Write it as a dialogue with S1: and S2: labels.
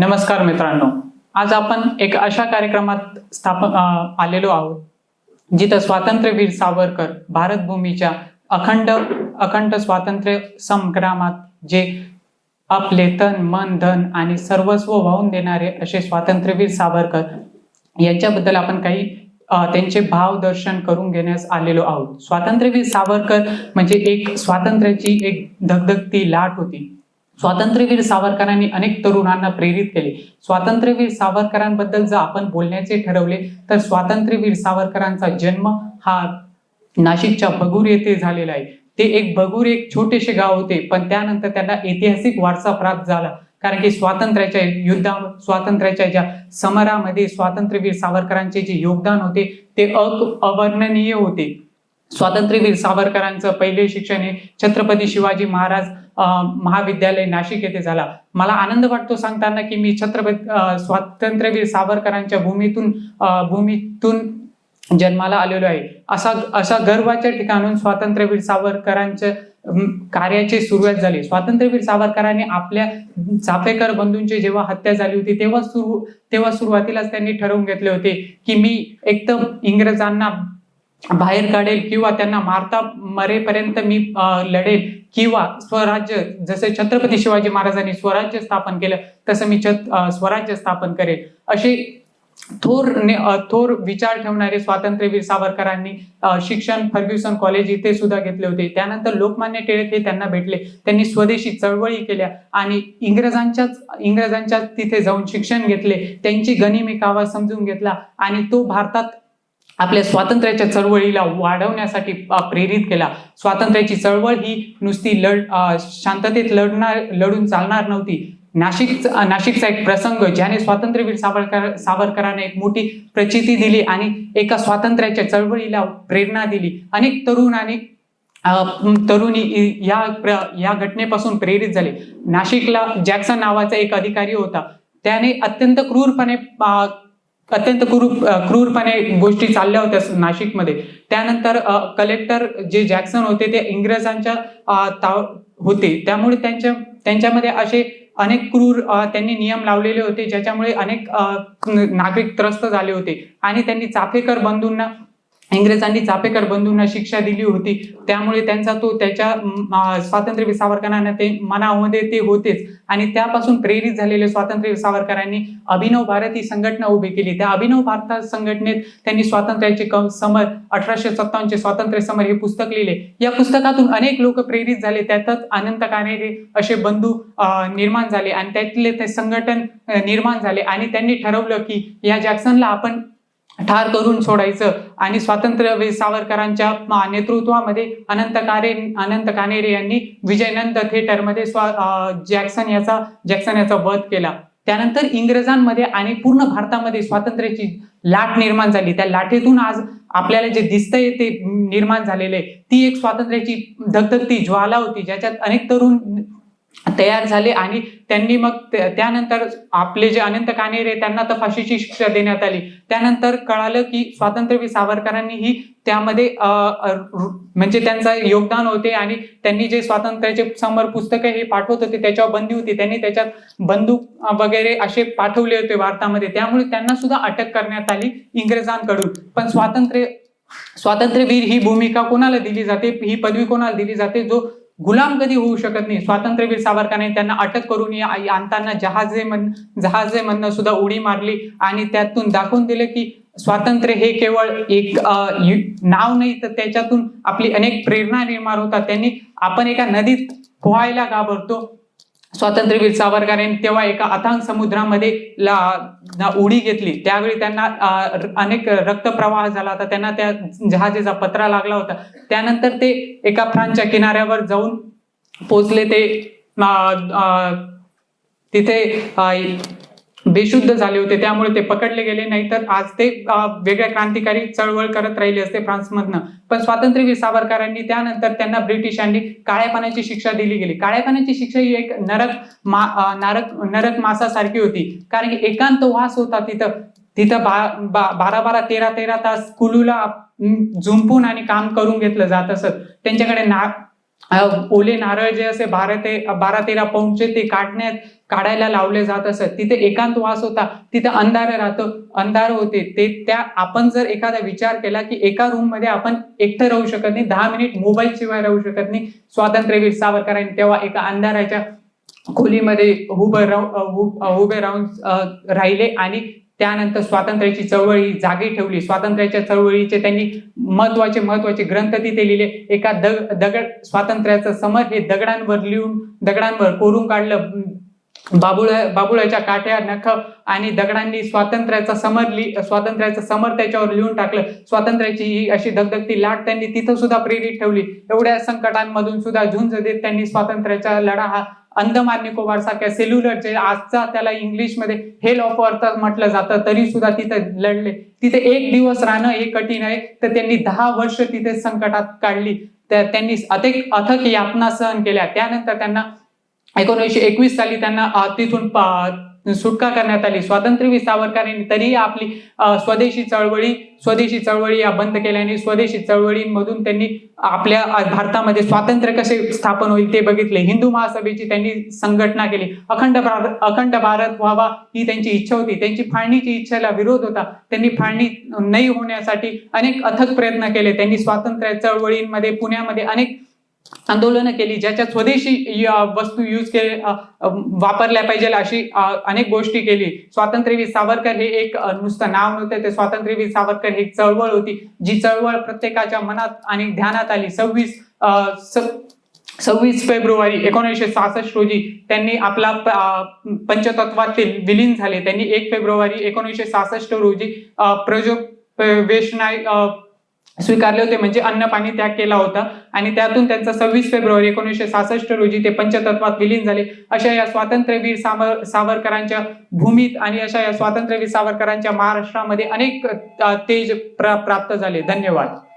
S1: नमस्कार मित्रांनो. आज आपण एक अशा कार्यक्रमात स्थापन आलेलो आहोत जिथं स्वातंत्र्यवीर सावरकर भारत भूमीच्या अखंड अखंड स्वातंत्र्य संग्रामात जे आपले तन मन धन आणि सर्वस्व वाहून देणारे असे स्वातंत्र्यवीर सावरकर यांच्याबद्दल आपण काही त्यांचे भाव दर्शन करून घेण्यास आलेलो आहोत. स्वातंत्र्यवीर सावरकर म्हणजे एक स्वातंत्र्याची एक धगधगती लाट होती. स्वातंत्र्यवीर सावरकरांनी अनेक तरुणांना प्रेरित केले. स्वातंत्र्यवीर सावरकरांबद्दल जर आपण बोलण्याचे ठरवले तर स्वातंत्र्यवीर सावरकरांचा जन्म हा नाशिकच्या बगूर येथे झालेला आहे. ते एक बगूर एक छोटेसे गाव होते पण त्यानंतर त्यांना ऐतिहासिक वारसा प्राप्त झाला. कारण की स्वातंत्र्याच्या युद्धा स्वातंत्र्याच्या ज्या समरामध्ये स्वातंत्र्यवीर सावरकरांचे जे योगदान होते ते अवर्णनीय होते. स्वातंत्र्यवीर सावरकरांचं पहिले शिक्षण हे छत्रपती शिवाजी महाराज महाविद्यालय नाशिक येथे झाला. मला आनंद वाटतो सांगताना की मी छत्रपती स्वातंत्र्यवीर सावरकरांच्या भूमीतून भूमीतून जन्माला आलेलो आहे. असा अशा गर्वाच्या ठिकाणून स्वातंत्र्यवीर सावरकरांच्या कार्याची सुरुवात झाली. स्वातंत्र्यवीर सावरकरांनी आपल्या चाफेकर बंधूंची जेव्हा हत्या झाली होती तेव्हा सुरू तेव्हा सुरुवातीलाच त्यांनी ठरवून घेतले होते की मी एकदम इंग्रजांना बाहेर काढेल किंवा त्यांना मारता मरेपर्यंत मी लढेल किंवा स्वराज्य जसे छत्रपती शिवाजी महाराजांनी स्वराज्य स्थापन केलं तसं मी छत स्वराज्य स्थापन करेल. असे थोर ने- थोर विचार ठेवणारे स्वातंत्र्यवीर सावरकरांनी शिक्षण फर्ग्युसन कॉलेज इथे सुद्धा घेतले होते. त्यानंतर लोकमान्य टिळक हे त्यांना भेटले. त्यांनी स्वदेशी चळवळी केल्या आणि इंग्रजांच्याच इंग्रजांच्या तिथे जाऊन शिक्षण घेतले. त्यांची गनिमी कावा समजून घेतला आणि तो भारतात आपल्या स्वातंत्र्याच्या चळवळीला वाढवण्यासाठी प्रेरित केला. स्वातंत्र्याची चळवळ ही नुसती लढ शांततेत लढणार लढून चालणार नव्हती. नाशिक नाशिकचा एक प्रसंग ज्याने स्वातंत्र्यवीर सावरकर सावरकरांना एक मोठी प्रचिती दिली आणि एका स्वातंत्र्याच्या चळवळीला प्रेरणा दिली. अनेक तरुण आणि तरुणी या प्र- या घटनेपासून प्रेरित झाले. नाशिकला जॅक्सन नावाचा एक अधिकारी होता. त्याने अत्यंत क्रूरपणे अत्यंत क्रूर क्रूरपणे गोष्टी चालल्या होत्या नाशिकमध्ये. त्यानंतर कलेक्टर जे जॅक्सन होते ते इंग्रजांच्या ताव होते. त्यामुळे त्यांच्या त्यांच्यामध्ये असे अनेक क्रूर त्यांनी नियम लावलेले होते ज्याच्यामुळे अनेक नागरिक त्रस्त झाले होते. आणि त्यांनी चाफेकर बंधूंना इंग्रजांनी चापेकर बंधूंना शिक्षा दिली होती. त्यामुळे त्यांचा तो त्याच्या स्वातंत्र्य स्वातंत्र्यवीर सावरकरांना ते मनामध्ये ते होतेच. आणि त्यापासून प्रेरित झालेले स्वातंत्र्यवीर सावरकरांनी अभिनव भारत ही संघटना उभी केली. त्या अभिनव भारत संघटनेत त्यांनी स्वातंत्र्याचे कम समर अठराशे सत्तावन्नचे स्वातंत्र्य समर हे पुस्तक लिहिले. या पुस्तकातून अनेक लोक प्रेरित झाले. त्यातच अनंत कानेरे असे बंधू निर्माण झाले. आणि त्यातले ते संघटन निर्माण झाले. आणि त्यांनी ठरवलं की या जॅक्सनला आपण ठार करून सोडायचं. आणि स्वातंत्र्यवीर सावरकरांच्या नेतृत्वामध्ये अनंत कारे अनंत कानेरे यांनी विजयनंद थिएटरमध्ये स्वा जॅक्सन याचा जॅक्सन याचा वध केला. त्यानंतर इंग्रजांमध्ये आणि पूर्ण भारतामध्ये स्वातंत्र्याची लाट निर्माण झाली. त्या लाटेतून आज आपल्याला जे दिसतंय ते निर्माण झालेले ती एक स्वातंत्र्याची धगधगती ज्वाला होती ज्याच्यात अनेक तरुण तयार झाले आणि त्यांनी मग त्यानंतर आपले जे अनंत कानेरे त्यांना तर फाशीची शिक्षा देण्यात आली. त्यानंतर कळालं की स्वातंत्र्यवीर सावरकरांनी ही त्यामध्ये म्हणजे त्यांचं योगदान होते आणि त्यांनी जे स्वातंत्र्याचे समर पुस्तकं हे पाठवत होते त्याच्यावर बंदी होती. त्यांनी त्याच्यात बंदूक वगैरे असे पाठवले होते भारतामध्ये. त्यामुळे त्यांना सुद्धा अटक करण्यात आली इंग्रजांकडून. पण स्वातंत्र्य स्वातंत्र्यवीर ही भूमिका कोणाला दिली जाते? ही पदवी कोणाला दिली जाते? जो गुलाम कधी होऊ शकत नाही. स्वातंत्र्यवीर सावरकरांनी त्यांना अटक करून आणताना जहाजे मन जहाजे म्हणणं सुद्धा उडी मारली आणि त्यातून दाखवून दिलं की स्वातंत्र्य हे केवळ एक नाव नाही तर त्याच्यातून आपली अनेक प्रेरणा निर्माण होतात. त्यांनी आपण एका नदीत पोहायला घाबरतो स्वातंत्र्यवीर सावरकरांनी तेव्हा एका अथांग समुद्रामध्ये ला- उडी घेतली. त्यावेळी त्यांना अनेक रक्तप्रवाह झाला होता. त्यांना त्या जहाजेचा पत्रा लागला होता. त्यानंतर ते एका फ्रान्सच्या किनाऱ्यावर जाऊन पोचले ते तिथे बेशुद्ध झाले होते त्यामुळे ते पकडले गेले नाही तर आज ते वेगळ्या क्रांतिकारी चळवळ करत राहिले असते फ्रान्समधनं. पण स्वातंत्र्यवीर सावरकरांनी त्यानंतर त्यांना ब्रिटिशांनी काळ्या पाण्याची शिक्षा दिली गेली. काळ्या पाण्याची शिक्षा ही एक नरक मा नारक नरक मासासारखी होती. कारण की एकांत वास होता तिथं. तिथं बा बा- बारा बारा तेरा तेरा तास कुलूला झुंपून आणि काम करून घेतलं जात असत. त्यांच्याकडे ना ओले नारळ जे असे बारा ते बारा तेरा पौंडचे ते काढण्यात काढायला लावले जात असत. तिथे एकांत वास होता. तिथे अंधार राहतो अंधार होते. ते त्या आपण जर एखादा विचार केला की एका रूममध्ये आपण एकटं राहू शकत नाही दहा मिनिट मोबाईल शिवाय राहू शकत नाही स्वातंत्र्यवीर सावरकरांनी तेव्हा एका अंधाराच्या खोलीमध्ये उभं राहून उभे राहून राहिले आणि त्यानंतर स्वातंत्र्याची चळवळी जागी ठेवली. स्वातंत्र्याच्या चळवळीचे त्यांनी महत्त्वाचे महत्त्वाचे ग्रंथ तिथे लिहिले. एका दग दगड स्वातंत्र्याचं समर हे दगडांवर लिहून दगडांवर कोरून काढलं. बाबुळा बाबुळाच्या काठ्या नख आणि दगडांनी स्वातंत्र्याचा समर लि स्वातंत्र्याचं समर त्याच्यावर लिहून टाकलं. स्वातंत्र्याची ही अशी धगधगती लाट त्यांनी तिथं सुद्धा प्रेरित ठेवली. एवढ्या संकटांमधून सुद्धा झुंज देत त्यांनी स्वातंत्र्याचा लढा हा अंदमान निकोबार सारख्या सेल्युलर जे आजचा त्याला इंग्लिशमध्ये हेल ऑफ अर्थ म्हटलं जातं तरी सुद्धा तिथे लढले. तिथे एक दिवस राहणं हे कठीण आहे. तर त्यांनी दहा वर्ष तिथे संकटात काढली. तर त्यांनी अथक अथक यातना सहन केल्या. त्यानंतर त्यांना एकोणीसशे एकवीस साली त्यांना तिथून सुटका करण्यात आली. स्वातंत्र्यवीर सावरकरांनी तरीही आपली स्वदेशी चळवळी स्वदेशी चळवळी या बंद केल्याने स्वदेशी चळवळींमधून त्यांनी आपल्या भारतामध्ये स्वातंत्र्य कसे स्थापन होईल ते बघितले. हिंदू महासभेची त्यांनी संघटना केली. अखंड भारत अखंड भारत व्हावा ही त्यांची इच्छा होती. त्यांची फाळणीची इच्छेला विरोध होता. त्यांनी फाळणी नाही होण्यासाठी अनेक अथक प्रयत्न केले. त्यांनी स्वातंत्र्य चळवळींमध्ये पुण्यामध्ये अनेक आंदोलनं केली ज्याच्या स्वदेशी वस्तू यूज के वापरल्या पाहिजे अशी अनेक गोष्टी केली. स्वातंत्र्यवीर सावरकर हे एक नुसतं नाव नव्हतं ते स्वातंत्र्यवीर सावरकर ही एक चळवळ होती जी चळवळ प्रत्येकाच्या मनात आणि ध्यानात आली. सव्वीस सव्वीस फेब्रुवारी एकोणीसशे सहासष्ट रोजी त्यांनी आपला पंचतत्वातील विलीन झाले. त्यांनी एक फेब्रुवारी एकोणीसशे सहासष्ट रोजी प्रजो वेशनाय स्वीकारले होते. म्हणजे अन्न पाणी त्याग केला होता. आणि त्यातून त्यांचा सव्वीस फेब्रुवारी एकोणीसशे सहासष्ट रोजी ते पंचतत्वात विलीन झाले. अशा या स्वातंत्र्यवीर सावर सावरकरांच्या भूमीत आणि अशा या स्वातंत्र्यवीर सावरकरांच्या महाराष्ट्रामध्ये अनेक तेज प्रा- प्राप्त झाले. धन्यवाद.